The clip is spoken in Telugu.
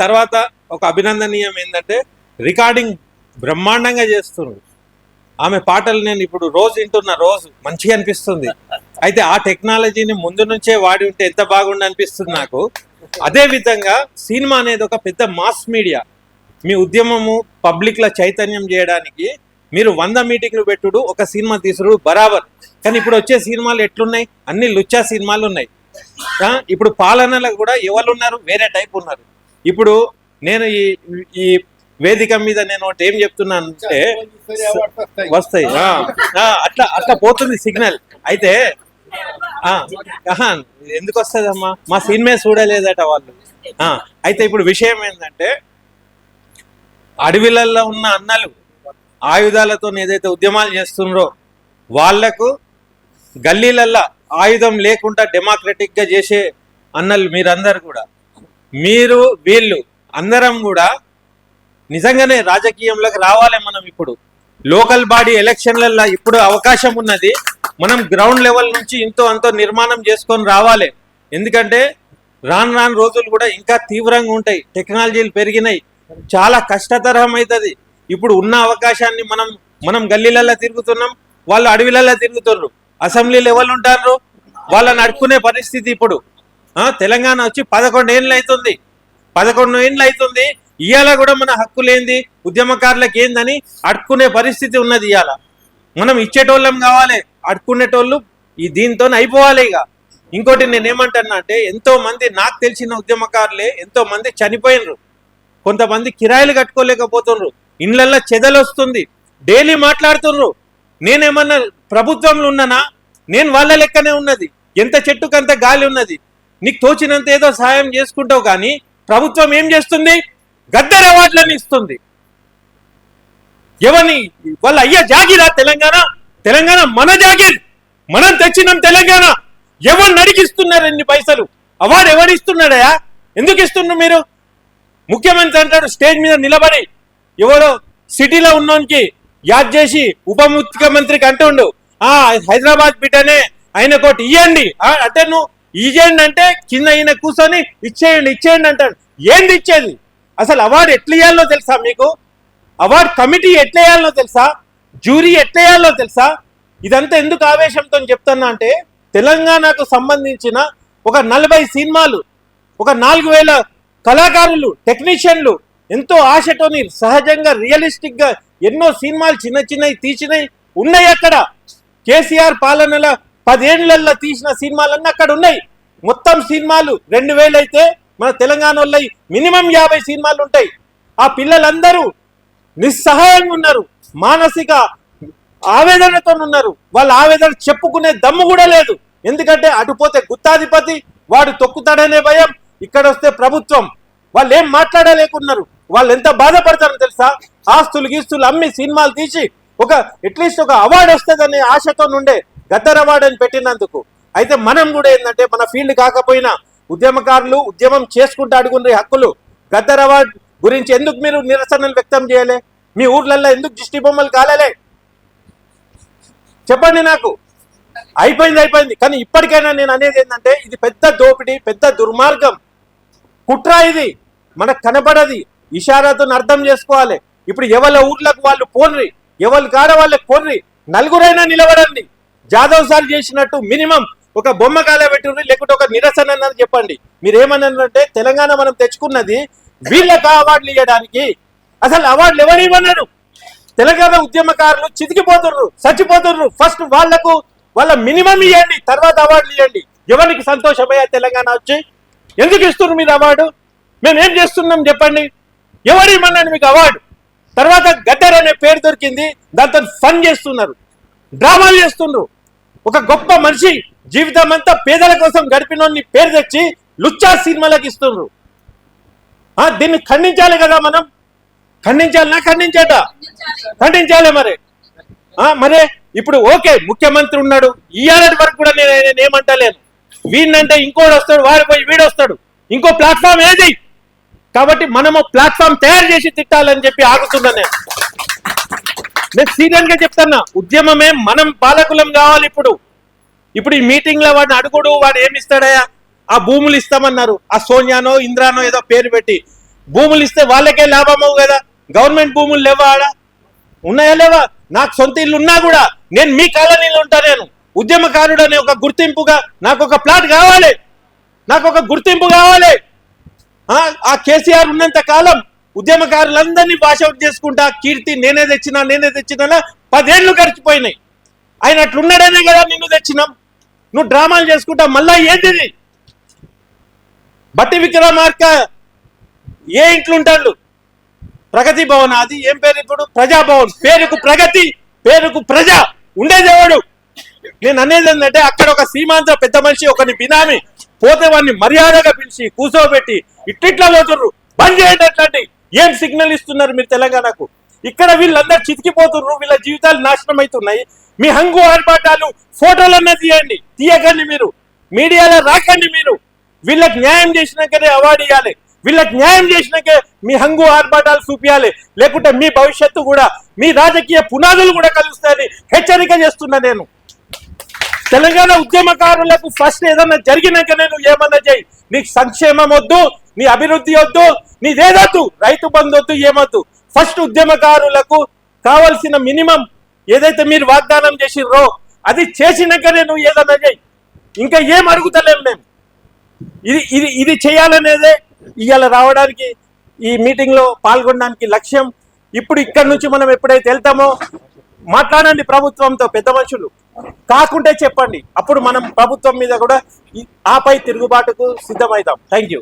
తర్వాత ఒక అభినందనీయం ఏంటంటే రికార్డింగ్ బ్రహ్మాండంగా చేస్తున్నారు. ఆమె పాటలు నేను ఇప్పుడు రోజు వింటున్నా రోజు మంచిగా అనిపిస్తుంది. అయితే ఆ టెక్నాలజీని ముందు నుంచే వాడి ఉంటే ఎంత బాగుండు అనిపిస్తుంది నాకు. అదే విధంగా సినిమా అనేది ఒక పెద్ద మాస్ మీడియా. మీ ఉద్యమము పబ్లిక్లో చైతన్యం చేయడానికి మీరు వంద మీటింగ్లు పెట్టుడు ఒక సినిమా తీసుడు బరాబర్. కానీ ఇప్పుడు వచ్చే సినిమాలు ఎట్లున్నాయి? అన్ని లుచ్చా సినిమాలు ఉన్నాయి. ఇప్పుడు పాలనలో కూడా ఎవరు ఉన్నారు వేరే టైప్ ఉన్నారు. ఇప్పుడు నేను ఈ ఈ వేదిక మీద నేను ఒకటి ఏం చెప్తున్నాను అంటే వస్తాయి. అట్లా అట్లా పోతుంది సిగ్నల్. అయితే ఆహా, ఎందుకు వస్తుందమ్మా? మా సినిమా చూడలేదట వాళ్ళు. ఆ, అయితే ఇప్పుడు విషయం ఏంటంటే అడవిలలో ఉన్న అన్నలు ఆయుధాలతో ఏదైతే ఉద్యమాలు చేస్తున్నారో వాళ్ళకు గల్లీలల్లా ఆయుధం లేకుండా డెమోక్రటిక్గా చేసే అన్నలు మీరందరు కూడా. మీరు వీళ్ళు అందరం కూడా నిజంగానే రాజకీయంలోకి రావాలి మనం ఇప్పుడు. లోకల్ బాడీ ఎలక్షన్లలో ఇప్పుడు అవకాశం ఉన్నది. మనం గ్రౌండ్ లెవెల్ నుంచి ఇంతో అంతో నిర్మాణం చేసుకొని రావాలి. ఎందుకంటే రాను రాను రోజులు కూడా ఇంకా తీవ్రంగా ఉంటాయి. టెక్నాలజీలు పెరిగినాయి. చాలా కష్టతరం అవుతుంది. ఇప్పుడు ఉన్న అవకాశాన్ని మనం మనం గల్లీలలో తిరుగుతున్నాం. వాళ్ళు అడవిలలో తిరుగుతున్నారు అసెంబ్లీ లెవెల్ ఉంటారు. వాళ్ళని అడుక్కునే పరిస్థితి ఇప్పుడు. తెలంగాణ వచ్చి పదకొండు ఏళ్ళు అవుతుంది పదకొండు ఏళ్ళు అవుతుంది ఇవాళ కూడా మన హక్కులేంది ఉద్యమకారులకు ఏందని అడుక్కునే పరిస్థితి ఉన్నది ఇవాళ మనం ఇచ్చేటోళ్ళం కావాలి అడుక్కునేటోళ్ళు ఈ దీంతో అయిపోవాలి ఇక. ఇంకోటి నేను ఏమంటున్నా అంటే ఎంతో మంది నాకు తెలిసిన ఉద్యమకారులే ఎంతో మంది చనిపోయినరు. కొంతమంది కిరాయిలు కట్టుకోలేకపోతున్నారు. ఇండ్లల్లో చెదలు వస్తుంది డైలీ మాట్లాడుతున్నారు. నేనేమన్నా ప్రభుత్వంలో ఉన్నానా? నేను వాళ్ళ లెక్కనే ఉన్నది. ఎంత చెట్టుకంత గాలి ఉన్నది. నీకు తోచినంత ఏదో సహాయం చేసుకుంటావు కానీ ప్రభుత్వం ఏం చేస్తుంది? గద్దె అవార్డులను ఇస్తుంది. ఎవరిని? వాళ్ళ అయ్యా జాగిరా తెలంగాణ. తెలంగాణ మన జాగిర్. మనం తెచ్చినాం తెలంగాణ. ఎవరు నడికిస్తున్నారు ఎన్ని పైసలు? అవార్డు ఎవరు ఇస్తున్నాడయా ఎందుకు ఇస్తున్నారు మీరు? ముఖ్యమంత్రి అంటాడు స్టేజ్ మీద నిలబడి. ఎవరో సిటీలో ఉన్నోనికి యాద్ చేసి ఉప ముఖ్యమంత్రికి అంటుండు ఆ హైదరాబాద్ బిడ్డనే ఆయన కోటి ఇయ్యండి. అంటే నువ్వు ఇయ్యండి అంటే కింద ఈయన కూర్చొని ఇచ్చేయండి ఇచ్చేయండి అంటాడు. ఏంది ఇచ్చేది? అసలు అవార్డు ఎట్లా ఇయ్యాలో తెలుసా మీకు? అవార్డు కమిటీ ఎట్లా వేయాలో తెలుసా? జ్యూరీ ఎట్లా వేయాలో తెలుసా? ఇదంతా ఎందుకు ఆవేశంతో చెప్తున్నా అంటే తెలంగాణకు సంబంధించిన ఒక నలభై సినిమాలు ఒక నాలుగు వేల కళాకారులు టెక్నీషియన్లు ఎంతో ఆశతోని సహజంగా రియలిస్టిక్గా ఎన్నో సినిమాలు చిన్న చిన్నవి తీసినవి ఉన్నాయి అక్కడ. కేసీఆర్ పాలనలో పదేళ్ళలో తీసిన సినిమాలన్నీ అక్కడ ఉన్నాయి. మొత్తం సినిమాలు రెండు అయితే మన తెలంగాణ వాళ్ళవి మినిమం యాభై సినిమాలు ఉంటాయి. ఆ పిల్లలందరూ నిస్సహాయంగా ఉన్నారు. మానసిక ఆవేదనతో ఉన్నారు. వాళ్ళ ఆవేదన చెప్పుకునే దమ్ము కూడా లేదు. ఎందుకంటే అటు పోతే గుత్తాధిపతి వాడు తొక్కుతాడనే భయం. ఇక్కడ వస్తే ప్రభుత్వం. వాళ్ళు ఏం మాట్లాడలేకున్నారు. వాళ్ళు ఎంత బాధపడతారో తెలుసా? ఆస్తులు గీస్తులు అమ్మి సినిమాలు తీసి ఒక అట్లీస్ట్ ఒక అవార్డు వస్తుందనే ఆశతో నుండే గద్దర్ అవార్డు అని పెట్టినందుకు. అయితే మనం కూడా ఏంటంటే మన ఫీల్డ్ కాకపోయినా ఉద్యమకారులు ఉద్యమం చేసుకుంటూ అడుగునే హక్కులు గద్దర్ అవార్డు గురించి ఎందుకు మీరు నిరసనలు వ్యక్తం చేయలే? మీ ఊర్లలో ఎందుకు దిష్టి బొమ్మలు కాలలే? చెప్పండి నాకు. అయిపోయింది అయిపోయింది. కానీ ఇప్పటికైనా నేను అనేది ఏంటంటే ఇది పెద్ద దోపిడీ పెద్ద దుర్మార్గం. కుట్ర ఇది. మనకు కనబడది. ఇషారాతో అర్థం చేసుకోవాలి. ఇప్పుడు ఎవరి ఊర్లకు వాళ్ళు పోన్రి? ఎవరి కాడ వాళ్ళకి పోన్రి? నలుగురైనా నిలబడండి. జాదవ్ సార్ చేసినట్టు మినిమం ఒక బొమ్మ కాల లేకుంటే ఒక నిరసన అన్నది చెప్పండి. మీరు ఏమన్నారంటే తెలంగాణ మనం తెచ్చుకున్నది వీళ్ళకు అవార్డులు ఇవ్వడానికి అసలు అవార్డులు ఎవరు ఇవ్వన్నారు తెలంగాణ ఉద్యమకారులు చితికిపోతుర్రు చచ్చిపోతుర్రు. ఫస్ట్ వాళ్ళకు వాళ్ళ మినిమం ఇవ్వండి తర్వాత అవార్డులు ఇవ్వండి ఎవరికి సంతోషమయ్యా తెలంగాణ వచ్చి ఎందుకు ఇస్తున్నారు మీరు అవార్డు? మేము ఏం చేస్తున్నాం చెప్పండి. ఎవరు ఇమ్మన్నాడు మీకు అవార్డు? తర్వాత గద్దర్ అనే పేరు దొరికింది దాంతో ఫన్ చేస్తున్నారు డ్రామాలు చేస్తున్నారు. ఒక గొప్ప మనిషి జీవితం అంతా పేదల కోసం గడిపినోని పేరు తెచ్చి లుచ్చా సినిమాలకు ఇస్తున్నారు ఆ, దీన్ని ఖండించాలి కదా మనం? ఖండించాలనా ఖండించేట? ఖండించాలి మరి. ఆ మరే ఇప్పుడు ఓకే ముఖ్యమంత్రి ఉన్నాడు. ఇయ్యాలటి వరకు కూడా నేను నేను ఏమంటలేను. వీడినంటే ఇంకోటి వస్తాడు వాడు పోయి వీడు వస్తాడు ఇంకో ప్లాట్ఫామ్ ఏది? కాబట్టి మనము ప్లాట్ఫామ్ తయారు చేసి తిట్టాలని చెప్పి ఆగుతున్నా నేను. నేను సీరియస్గా చెప్తున్నా ఉద్యమమే మనం పాలకులం కావాలి ఇప్పుడు. ఇప్పుడు ఈ మీటింగ్లో వాడిని అడుగుడు వాడు ఏమి ఇస్తాడయా ఆ భూములు ఇస్తామన్నారు. ఆ సోనియానో ఇంద్రానో ఏదో పేరు పెట్టి. భూములు ఇస్తే వాళ్ళకే లాభం కదా? గవర్నమెంట్ భూములు లేవా ఆడ? ఉన్నాయా లేవా? నాకు సొంత ఇల్లు ఉన్నా కూడా నేను మీ కాలనీలో ఉంటా నేను. ఉద్యమకారుడు అనే ఒక గుర్తింపుగా నాకు ఒక ప్లాట్ కావాలి. నాకు ఒక గుర్తింపు కావాలి. ఆ ఆ కేసీఆర్ ఉన్నంత కాలం ఉద్యమకారులందరినీ భాష అవుట్ చేసుకుంటా కీర్తి నేనే తెచ్చినా నేనే తెచ్చినా పదేళ్ళు గడిచిపోయినాయి. ఆయన అట్లున్నాడనే కదా నిన్ను తెచ్చినాం. నువ్వు డ్రామాలు చేసుకుంటా మళ్ళా ఏంటిది? బట్టి విక్రమార్క ఏ ఇంట్లో ఉంటాడు ప్రగతి భవన్ అది ఏం పేరు ఇప్పుడు? ప్రజాభవన్ పేరుకు ప్రగతి పేరుకు ప్రజ. ఉండేదేవాడు నేను అనేది ఏంటంటే అక్కడ ఒక సీమాంధ్ర పెద్ద మనిషి ఒకని బినామి. పోతే వాడిని మర్యాదగా పిలిచి కూర్చోబెట్టి ఇట్టిట్లా పోతుర్రు బంద్ చేయండి అట్లాంటి. ఏం సిగ్నల్ ఇస్తున్నారు మీరు తెలంగాణకు? ఇక్కడ వీళ్ళందరూ చితికిపోతున్నారు వీళ్ళ జీవితాలు నాశనం అవుతున్నాయి. మీ హంగు ఆర్భాటాలు ఫోటోలన్నా తీయండి తీయకండి మీరు. మీడియాలో రాకండి మీరు. వీళ్ళకి న్యాయం చేసినాకనే అవార్డు ఇవ్వాలి. వీళ్ళకి న్యాయం చేసినాకే మీ హంగు ఆర్భాటాలు చూపించాలి లేకుంటే మీ భవిష్యత్తు కూడా మీ రాజకీయ పునాదులు కూడా కలుస్తాయని హెచ్చరిక చేస్తున్నా నేను. తెలంగాణ ఉద్యమకారులకు ఫస్ట్ ఏదన్నా జరిగినాక నేను ఏమన్నా చేయి. నీకు సంక్షేమం వద్దు నీ అభివృద్ధి వద్దు నీదేదొద్దు రైతు బంధు వద్దు ఏమొద్దు. ఫస్ట్ ఉద్యమకారులకు కావలసిన మినిమం ఏదైతే మీరు వాగ్దానం చేసిర్రో అది చేసినాకనే నువ్వు ఏదన్నా చేయి. ఇంకా ఏం అడుగుతలేం మేము. ఇది ఇది ఇది చేయాలనేదే ఇవాళ రావడానికి ఈ మీటింగ్లో పాల్గొనడానికి లక్ష్యం. ఇప్పుడు ఇక్కడ నుంచి మనం ఎప్పుడైతే వెళ్తామో మాట్లాడండి ప్రభుత్వంతో పెద్ద మనుషులు. కాకుంటే చెప్పండి. అప్పుడు మనం ప్రభుత్వం మీద కూడా ఆపై తిరుగుబాటుకు సిద్ధమవుతాం థ్యాంక్ యూ